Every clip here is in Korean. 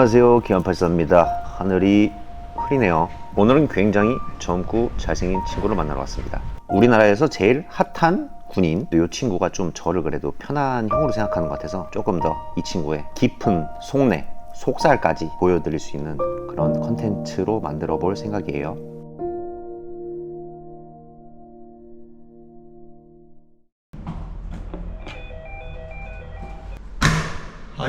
안녕하세요. 기안팔사입니다. 하늘이 흐리네요. 오늘은 굉장히 젊고 잘생긴 친구를 만나러 왔습니다. 우리나라에서 제일 핫한 군인 이 친구가 좀 저를 그래도 편한 형으로 생각하는 것 같아서 조금 더 이 친구의 깊은 속내 속살까지 보여드릴 수 있는 그런 컨텐츠로 만들어 볼 생각이에요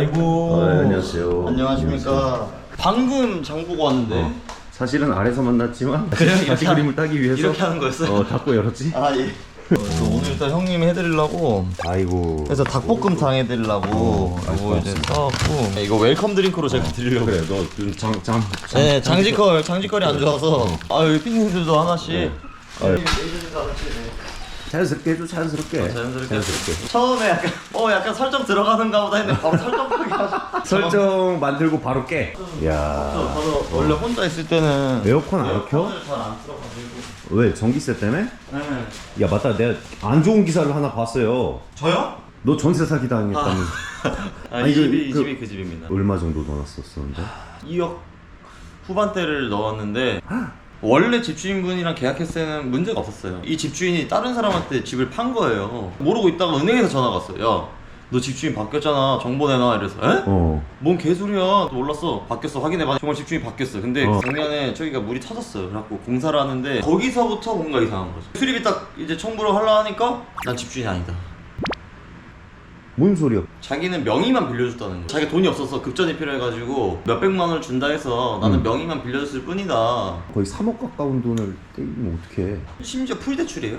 아이고. 어, 네, 안녕하세요. 안녕하십니까. 방금 장 보고 왔는데. 어, 사실은 아래서 만났지만 그래요? 다시 이렇게 그림을 따기 위해서 이렇게 하는 거였어요? 어, 닫고 열었지 아 예. 어, 저 오늘 일단 형님 해드리려고. 아이고 그래서 닭볶음탕 해드리려고 이거 이제 사왔고 이거 웰컴 드링크로 제가 드리려고 그래 너장장 네 장지컬 장지컬이 안 좋아서 아 여기 핑크들도 하나씩 네. 형님 아유. 하나씩 네. 자연스럽게 해줘 자연스럽게 자연스럽게 처음에 약간 어 약간 설정 들어가는가 보다 했는데 바로 설정하게 하셔 설정 만들고 바로 깨. 야. 저도 원래 혼자 있을 때는 에어컨 안 켜? 잘안 틀어가지고 왜 전기세 때문에? 네. 야 맞다 내가 안 좋은 기사를 하나 봤어요. 저요? 너 전세 사기 당했다면서. 아, 아니, 이 그- 집이 이 그- 집이 그 집입니다 얼마 정도 넣었었는데? 2억 후반대를 넣었는데 원래 집주인분이랑 계약했을 때는 문제가 없었어요. 이 집주인이 다른 사람한테 집을 판 거예요. 모르고 있다가 은행에서 전화가 왔어요. 야, 너 집주인 바뀌었잖아. 정보 내놔. 이래서 에? 어. 뭔 개소리야. 또 몰랐어. 바뀌었어. 확인해봐. 정말 집주인이 바뀌었어. 근데 어. 작년에 저기가 물이 터졌어요. 그래갖고 공사를 하는데 거기서부터 뭔가 이상한 거죠. 수리비 딱 이제 청구를 하려 하니까 난 집주인이 아니다. 뭔 소리야? 자기는 명의만 빌려줬다는 거야. 자기가 돈이 없어서 급전이 필요해가지고 몇백만 원을 준다 해서 나는 음. 명의만 빌려줬을 뿐이다. 거의 3억 가까운 돈을 떼면 어떡해? 심지어 풀 대출이에요.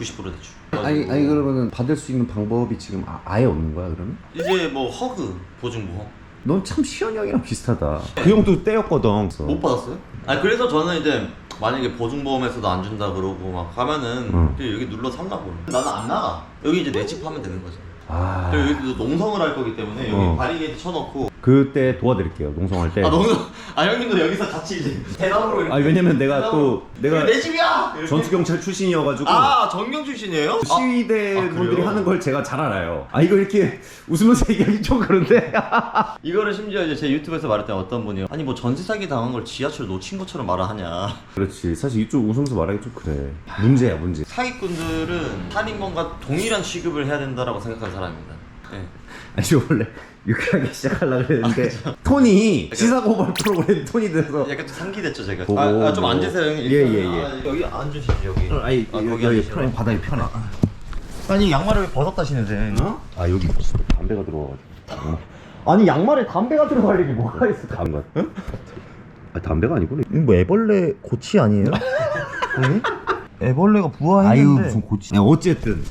90% 대출. 아니 아니 그러면은 받을 수 있는 방법이 지금 아, 아예 없는 거야 그러면? 이제 뭐 허그 보증보험 넌 참 시현 형이랑 비슷하다. 그 형도 떼였거든. 못 받았어요? 아니 그래서 저는 이제 만약에 보증보험에서도 안 준다 그러고 막 가면은 응. 여기 눌러 살라고. 나는 안 나가. 여기 이제 내 집 하면 되는 거죠. 아. 그리고 여기도 농성을 할 거기 때문에 여기 어. 바리게이트 쳐놓고 그때 도와드릴게요 농성할 때. 아 농성 아 형님도 여기서 같이 이제 대나무로 이렇게 아 왜냐면 내가 또. 내가 내 집이야. 이렇게. 전투 경찰 출신이어가지고 아 전경 출신이에요? 그 시위대 아, 분들이 그래요? 하는 걸 제가 잘 알아요. 아 이거 이렇게 웃으면서 얘기하기 좀 그런데. 이거를 심지어 이제 제 유튜브에서 말할 때 어떤 분이 아니 뭐 전세 사기 당한 걸 지하철 놓친 것처럼 말을 하냐 그렇지. 사실 이쪽 웃으면서 말하기 좀 그래. 문제야 문제. 사기꾼들은 살인범과 동일한 취급을 해야 된다라고 생각하는 사람입니다 네. 아니 저 원래 유쾌하게 시작하려고 그랬는데 톤이 시사고발 프로그램 톤이 돼서. 약간 좀 상기됐죠 제가 보고, 아, 좀 뭐. 앉으세요 형님 예, 일단은. 예, 예. 아, 여기 앉으시죠 여기 아니 아, 여기, 거기 여기 앉으시라고. 편해 바닥이 편해. 아니 양말을 왜 벗었다시는데 어? 아 여기 담배가 들어와가지고. 아니 양말에 담배가 들어갈 일이 뭐가 있어? 담배. 응? 아 담배가 아니구나. 이거 뭐 애벌레 고치 아니에요? 애벌레가 부화했는데. 고치. 야, 어쨌든.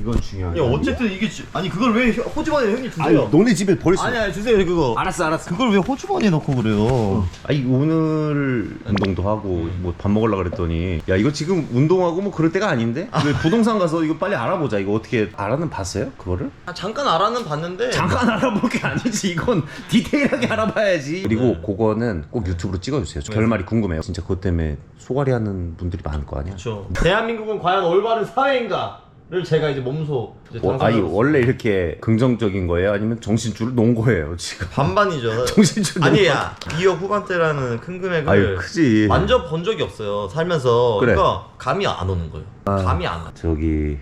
이건 중요한. 야 어쨌든 이게 지- 아니 그걸 왜 혀- 호주머니에 형님 아니 주세요? 너네 집에 수. 아니 아니 주세요 그거. 알았어 알았어. 그걸 왜 호주머니에 넣고 그래요? 아니 오늘 운동도 하고 뭐 밥 먹으려 그랬더니 야 이거 지금 운동하고 뭐 그럴 때가 아닌데? 왜 부동산 가서 이거 빨리 알아보자. 이거 어떻게 알아는 봤어요 그거를? 아, 잠깐 알아는 봤는데. 잠깐 알아볼 게 아니지. 이건 디테일하게 알아봐야지. 그리고 네. 그거는 꼭 유튜브로 찍어주세요. 결말이 궁금해요. 진짜 그것 때문에 소갈이 하는 분들이 많을 거 아니야. 그렇죠. 대한민국은 과연 올바른 사회인가를 제가 이제 몸소 이제 어, 아니 당사자로서 원래 이렇게 긍정적인 거예요 아니면 정신줄을 놓은 거예요 지금 반반이죠. 정신줄 놓은 아니야. 2억 후반대라는 큰 금액을 아유 크지 만져 본 적이 없어요. 살면서. 그래. 그러니까 감이 안 오는 거예요. 감이 안 와. 저기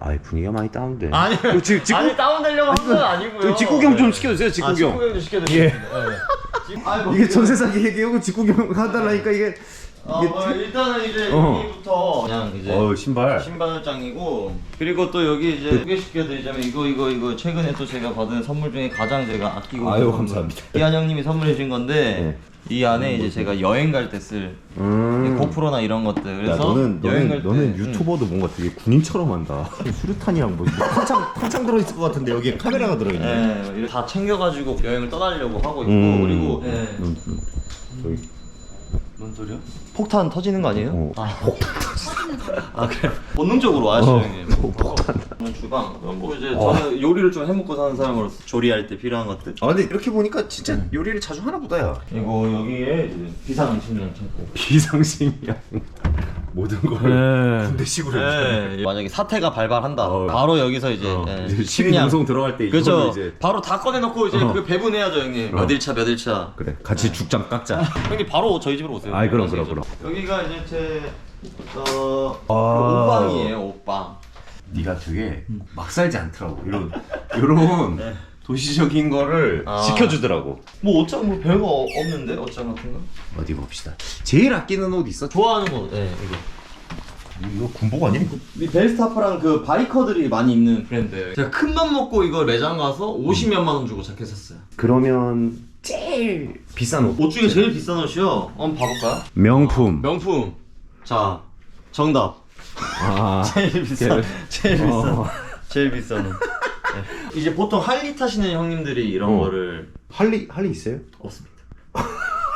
아이 분위기가 많이 다운돼 아니, 그 지- 직구- 아니 다운되려고 한 건 아니고요. 저 직구경 좀 네. 시켜주세요 아, 직구경 직구경 좀 시켜드리겠습니다. 네. 직- 아이, 뭐, 이게 전세 사기 얘기하고 직구경 하달라니까 이게 어, 이게 뭐, 일단은 이제 어. 여기부터 그냥 이제 어 신발 신발장이고 그리고 또 여기 이제 소개시켜드리자면 이거 이거 이거 최근에 또 제가 받은 선물 중에 가장 제가 아끼고 아유, 있는 감사합니다. 선물. 이한 형님이 선물해 주신 건데 이 안에 이제 제가 여행 갈 때쓸 음. 고프로나 이런 것들 그래서 야 너는 여행 너는 갈 때, 너는 음. 유튜버도 뭔가 되게 군인처럼 한다 수류탄이랑 뭐뭐 탄창 탄창 들어있을 것 같은데 여기에 카메라가 들어있네 예, 이렇게 다 챙겨가지고 여행을 떠나려고 하고 있고 음. 그리고 예. 음, 음. 저기 뭔 소리야? 폭탄 터지는 거 아니에요? 어. 아, 아 그래 본능적으로 와야죠 어, 형님 폭탄 주방 뭐 이제 저는 요리를 좀 해먹고 사는 사람으로서 조리할 때 필요한 것들 아 근데 이렇게 보니까 진짜 요리를 자주 하나 보다야 그리고 여기에 이제 비상 식량 창고 비상식량 모든 걸 군대식으로 네. 만약에 사태가 발발한다. 어. 바로 여기서 이제 어, 예, 이제 시위 식량. 농성 들어갈 때 그렇죠. 이제 바로 다 꺼내놓고 이제 어. 그 배분해야죠 형님. 어. 몇일 차, 몇 일 차. 그래 같이 죽장 깎자 형님 바로 저희 집으로 오세요. 아이, 그럼, 아시겠죠? 그럼, 여기가 이제 제 어, 아. 옷방이에요, 옷방. 네가 되게 막 살지 않더라고 이런 이런 도시적인 거를 아. 지켜주더라고 뭐 옷장 뭐 별거 어- 없는데 옷장 같은 거? 어디 봅시다 제일 아끼는 옷 있어? 좋아하는 옷, 네 이거. 이거 군복 아니야? 이 벨스타프랑 그 바이커들이 많이 입는 브랜드예요. 제가 큰 맘 먹고 이거 매장 가서 50몇만 원 주고 자켓 샀어요. 그러면 제일 비싼 옷 옷 중에 제일 비싼 옷이요. 한번 봐볼까요? 명품 명품. 자, 정답. 아 제일 비싼. 제일 비싼. 어. 제일 비싼 옷. 네. 이제 보통 할리 타시는 형님들이 이런 어. 거를 할리 할리 있어요? 없습니다.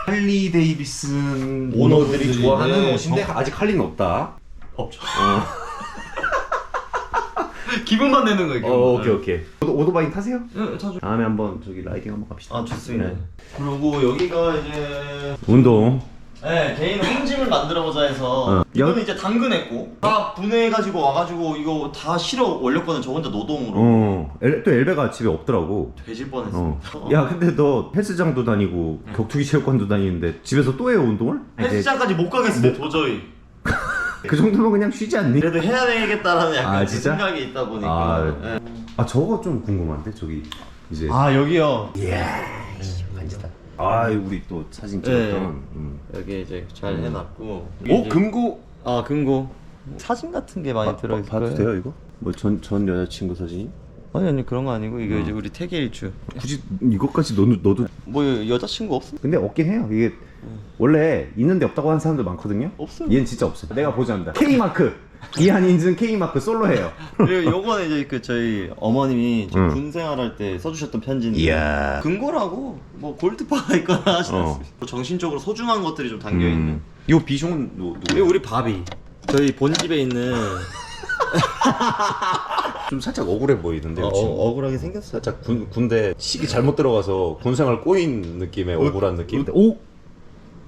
할리 데이비슨 오너들이 오너들이 좋아하는 네, 옷인데 정- 아직 할리는 없다 없죠. 기분만 내는 거예요. 기분만. 어 오케이 오케이 오토, 오토바이 타세요? 네, 자주. 다음에 한번 저기 라이딩 한번 갑시다 아 좋습니다. 네. 그리고 여기가 이제 운동 네, 개인 홈짐을 만들어 보자 해서 어. 이거는 여- 이제 당근했고 다 분해해가지고 와가지고 이거 다 실어 올렸거든 저 혼자 노동으로 어, 엘, 또 엘베가 집에 없더라고. 돼질 어. 뻔했습니다. 야, 근데 너 헬스장도 다니고 격투기 체육관도 다니는데 집에서 또 해요 운동을? 헬스장까지 못 가겠어요 도저히. 그 정도면 그냥 쉬지 않니? 그래도 해야 되겠다라는 약간 아, 그 진짜? 생각이 있다 보니까. 아, 네. 아 저거 좀 궁금한데 저기 이제. 아 여기요. 이야, 반지다. 아, 우리 또 사진 네. 찍었던. 음. 여기 이제 잘 해놨고. 오, 금고. 아 금고. 사진 같은 게 많이 아, 들어있을 봐도 거예요. 돼요 이거? 뭐 전 전 여자친구 사진이? 아니 아니 그런 거 아니고 이거 어. 이제 우리 태계 일주. 굳이 이것까지 너도 너도. 뭐 여자친구 없어? 근데 없긴 해요. 이게 원래 있는데 없다고 하는 사람들 많거든요. 없어요. 얘는 진짜 없어요. 내가 보자합니다. K 마크. 이한 인증 K 마크 솔로해요. 그리고 요거는 이제 그 저희 어머님이 저 응. 군 생활할 때 써주셨던 편지인데 이야. 금고라고 뭐 골드바가 있거나 하진 어. 않습니다. 정신적으로 소중한 것들이 좀 담겨 있는. 음. 요 비숑은 누, 누구? 이거 우리 바비. 저희 본집에 있는 좀 살짝 억울해 보이는데 어, 요. 어, 억울하게 생겼어. 살짝 군, 군대 시기 잘못 들어가서 군생활 꼬인 느낌의 어, 억울한 느낌. 오,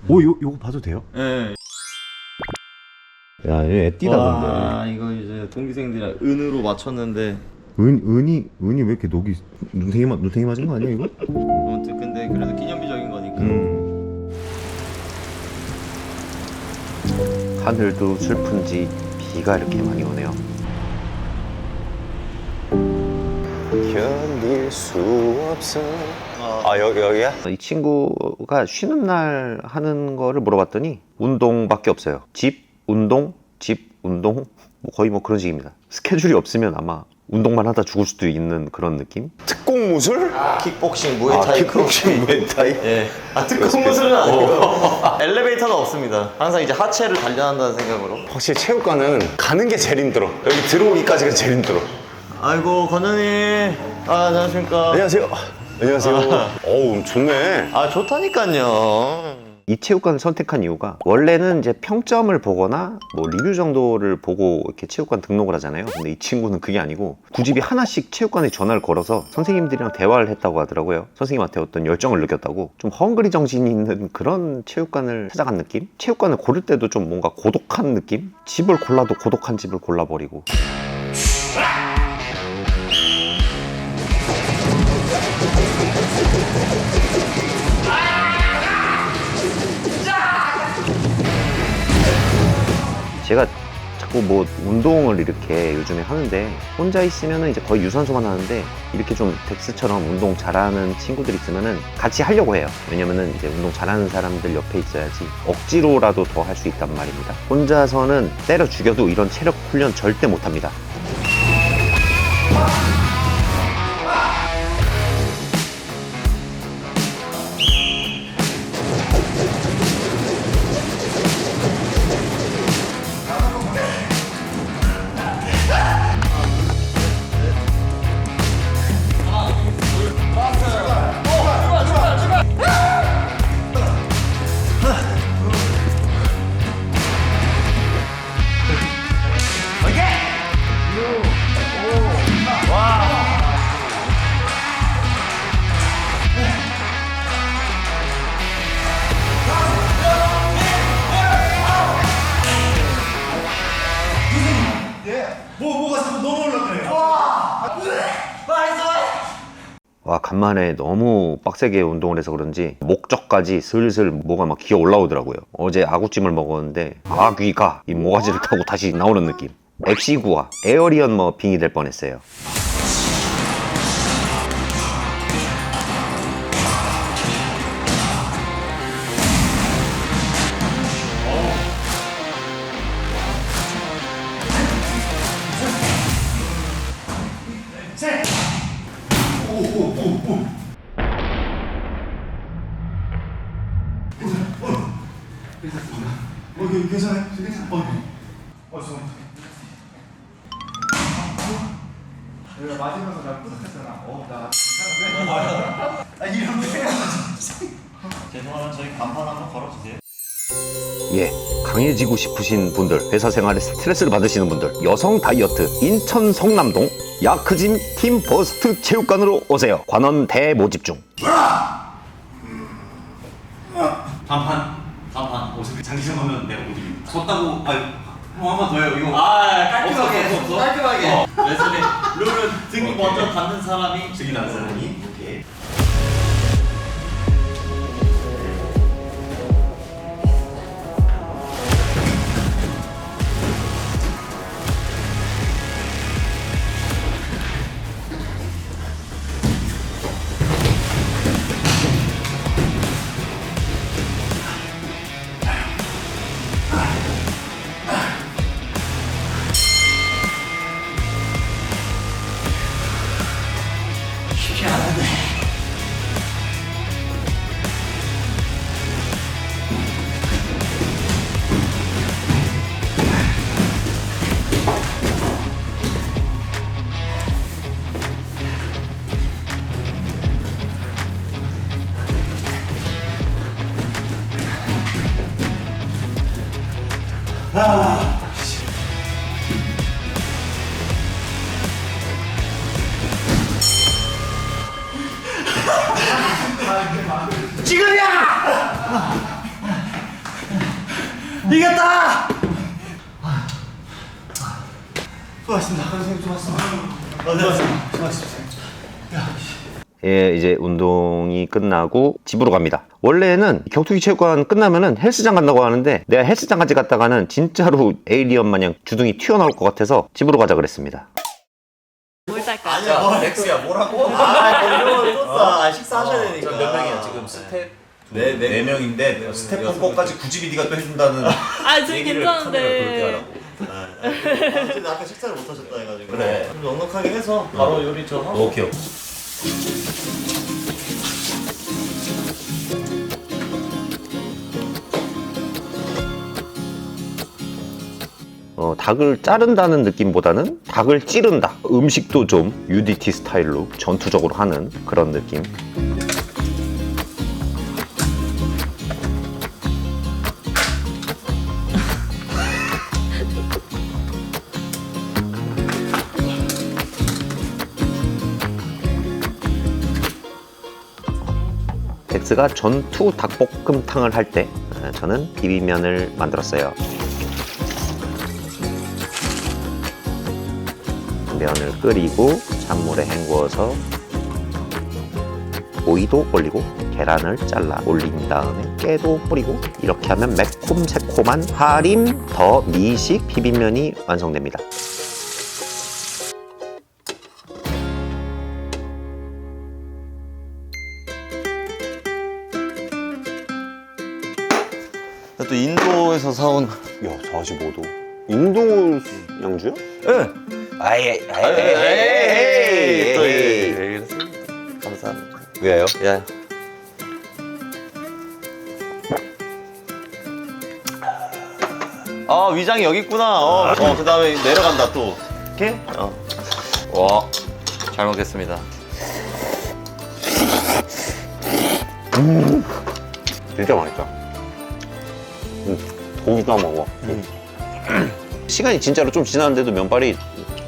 오, 요 요거 봐도 돼요? 예. 야, 얘 애띠다 와 이거 이제 동기생들이랑 은으로 맞췄는데 은 은이 은이 왜 이렇게 녹이 눈탱이 맞 눈탱이 맞은 거 아니야 이거? 아무튼 근데 그래도 기념비적인 거니까. 음. 하늘도 슬픈지 비가 이렇게 많이 오네요. 견딜 수 없어. 아 여기 여기야? 이 친구가 쉬는 날 하는 거를 물어봤더니 운동밖에 없어요. 집 운동 집 운동 뭐 거의 뭐 그런 식입니다. 스케줄이 없으면 아마 운동만 하다 죽을 수도 있는 그런 느낌? 특공 무술? 킥복싱, 아, 무에타이, 킥복싱 무에타이? 예. 아 특공 무술은 아니고 엘리베이터는 없습니다. 항상 이제 하체를 단련한다는 생각으로. 확실히 체육관은 가는 게 제일 힘들어. 여기 들어오기까지가 제일 힘들어. 아이고 건현이. 아 안녕하십니까. 안녕하세요. 안녕하세요. 어우, 좋네. 아 좋다니까요. 이 체육관을 선택한 이유가 원래는 이제 평점을 보거나 뭐 리뷰 정도를 보고 이렇게 체육관 등록을 하잖아요. 근데 이 친구는 그게 아니고 굳이 하나씩 체육관에 전화를 걸어서 선생님들이랑 대화를 했다고 하더라고요. 선생님한테 어떤 열정을 느꼈다고 좀 헝그리 정신이 있는 그런 체육관을 찾아간 느낌? 체육관을 고를 때도 좀 뭔가 고독한 느낌? 집을 골라도 고독한 집을 골라버리고 제가 자꾸 뭐 운동을 이렇게 요즘에 하는데 혼자 있으면은 이제 거의 유산소만 하는데 이렇게 좀 덱스처럼 운동 잘하는 친구들 있으면은 같이 하려고 해요. 왜냐면은 이제 운동 잘하는 사람들 옆에 있어야지 억지로라도 더 할 수 있단 말입니다. 혼자서는 때려 죽여도 이런 체력 훈련 절대 못 합니다. 아, 간만에 너무 빡세게 운동을 해서 그런지 목적까지 슬슬 뭐가 막 기어 올라오더라고요. 어제 아구찜을 먹었는데 아귀가 이 모가지를 타고 다시 나오는 느낌. 엑시구와 에어리언 뭐 빙이 될 뻔했어요. 죄송하면 저희 간판 한번 걸어주세요. 예, 강해지고 싶으신 분들, 회사 생활에 스트레스를 받으시는 분들, 여성 다이어트, 인천 성남동 야크짐 팀 버스트 체육관으로 오세요. 관원 대모집 중. 간판. 어차피 장기전 하면 내가 못 이겨 졌다고 아니 한번 더 해요 이거 아 깔끔하게 없어, 없어, 없어? 깔끔하게. 어. 레슬링 룰은 등이 오케이. 먼저 닿는 사람이 저기 나는 사람이 예, 이제 운동이 끝나고 집으로 갑니다. 원래는 격투기 체육관 끝나면은 헬스장 간다고 하는데 내가 헬스장까지 갔다가는 진짜로 에이리언 마냥 주둥이 튀어나올 것 같아서 집으로 가자 그랬습니다. 뭘 살까? 아니야 뭐 렉스야 뭐라고? 아 이거 줬어. 아 식사하셔야 되니까. 몇 명이야 지금? 스텝? 네, 네. 네 명인데 스텝 거까지 굳이 비디가 또 해준다는 아 지금 얘기를 괜찮은데 근데 아까 식사를 못 하셨다 해가지고. 그래. 좀 넉넉하게 해서 바로 요리 저 하고. 오케이 어, 닭을 자른다는 느낌보다는 닭을 찌른다. 음식도 좀 UDT 스타일로 전투적으로 하는 그런 느낌. 덱스가 전투 닭볶음탕을 할 때 저는 비빔면을 만들었어요. 면을 끓이고 찬물에 헹구어서 오이도 올리고 계란을 잘라 올린 다음에 깨도 뿌리고 이렇게 하면 매콤 새콤한 하림 더 미식 비빔면이 완성됩니다. 인도에서 사온. 야 45도. 인도 양주요? 예. 아예 얘기를 감사합니다. 왜요? 야. 아 위장이 여기 있구나. 어, 어 그다음에 내려간다 또. 이렇게. 어. 와. 잘 먹겠습니다. 진짜 맛있다. 음, 고기도 먹어. 시간이 진짜로 좀 지났는데도 면발이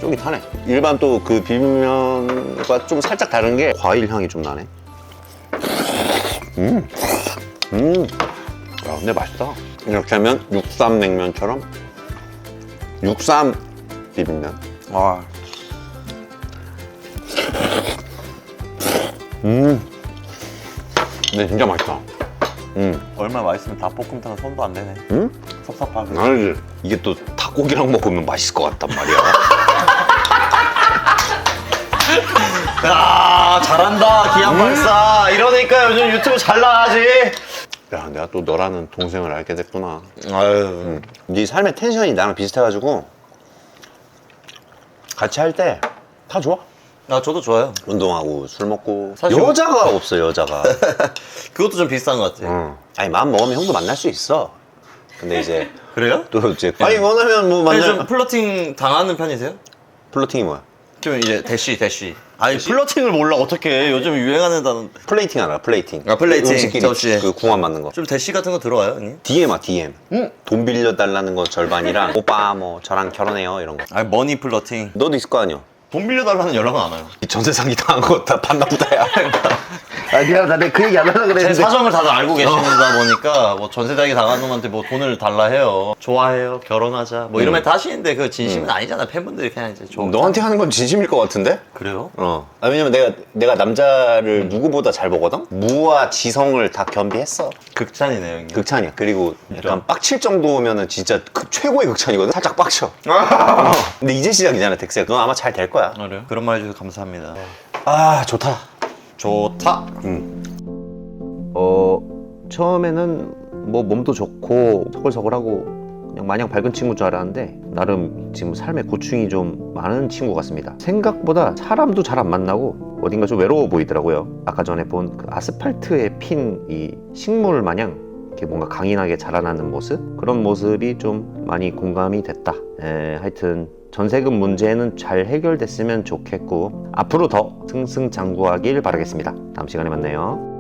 쫄깃하네. 일반 또 그 비빔면과 좀 살짝 다른 게 과일 향이 좀 나네. 음, 음, 야, 근데 맛있다. 이렇게 하면 육삼 냉면처럼 육삼 비빔면. 와. 음. 근데 진짜 맛있다. 음. 얼마 맛있으면 닭볶음탕은 손도 안 대네. 음? 섭섭하게. 아니지. 이게 또 닭고기랑 먹으면 맛있을 것 같단 말이야. 야 잘한다 기양 박사. 이러니까 요즘 유튜브 잘 나가지. 야, 내가 또 너라는 동생을 알게 됐구나. 아유. 네 삶의 텐션이 나랑 비슷해가지고 같이 할 때 다 좋아. 아 저도 좋아요. 운동하고 술 먹고 사실 여자가 없어 여자가. 그것도 좀 비슷한 것 같아. 응. 아니 마음 먹으면 형도 만날 수 있어. 근데 이제 그래요? 또 이제 아니 원하면 뭐 아니, 만날. 좀 플러팅 당하는 편이세요? 플로팅이 뭐야? 좀 이제 대쉬 대쉬. 아니 플러팅을 몰라 어떻게 요즘 유행하는 단어. 플레이팅 알아? 플레이팅. 아, 플레이팅. 음식끼리 접시. 그 궁합 맞는 거. 좀 대쉬 같은 거 들어와요, 형님? DM아 DM. 응. 돈 빌려 달라는 거 절반이랑 오빠 뭐 저랑 결혼해요 이런 거. 아니 머니 플러팅. 너도 있을 거 아니야? 돈 빌려달라는 연락은 안 와요. 이 전세 사기 당한 거다 봤나 보다야. 아 미안하다. 내가 그 얘기 안 하려고 제 사정을 다들 알고 계시다 보니까 뭐 전세자기 당한 놈한테 뭐 돈을 달라 해요. 좋아해요, 결혼하자. 뭐 이런 말다 하시는데 그 진심은 아니잖아. 팬분들이 그냥 이제 좋아. 너한테 하는 건 진심일 것 같은데? 그래요? 어. 아, 왜냐면 내가 내가 남자를 누구보다 잘 보거든. 무와 지성을 다 겸비했어. 극찬이네요, 형님. 극찬이야. 그리고 약간 빡칠 정도면은 진짜 그 최고의 극찬이거든. 살짝 빡쳐. 어. 근데 이제 시작이잖아, 덱스야. 넌 아마 잘 될 거야. 아, 그래요? 그런 말 해주셔서 감사합니다. 아, 좋다. 좋다. 어 처음에는 뭐 몸도 좋고 서글서글하고 그냥 마냥 밝은 친구인 줄 알았는데 나름 지금 삶의 고충이 좀 많은 친구 같습니다. 생각보다 사람도 잘 안 만나고 어딘가 좀 외로워 보이더라고요. 아까 전에 본 그 아스팔트에 핀 이 식물 마냥 이렇게 뭔가 강인하게 자라나는 모습 그런 모습이 좀 많이 공감이 됐다. 에, 하여튼 전세금 문제는 잘 해결됐으면 좋겠고 앞으로 더 승승장구하길 바라겠습니다. 다음 시간에 만나요.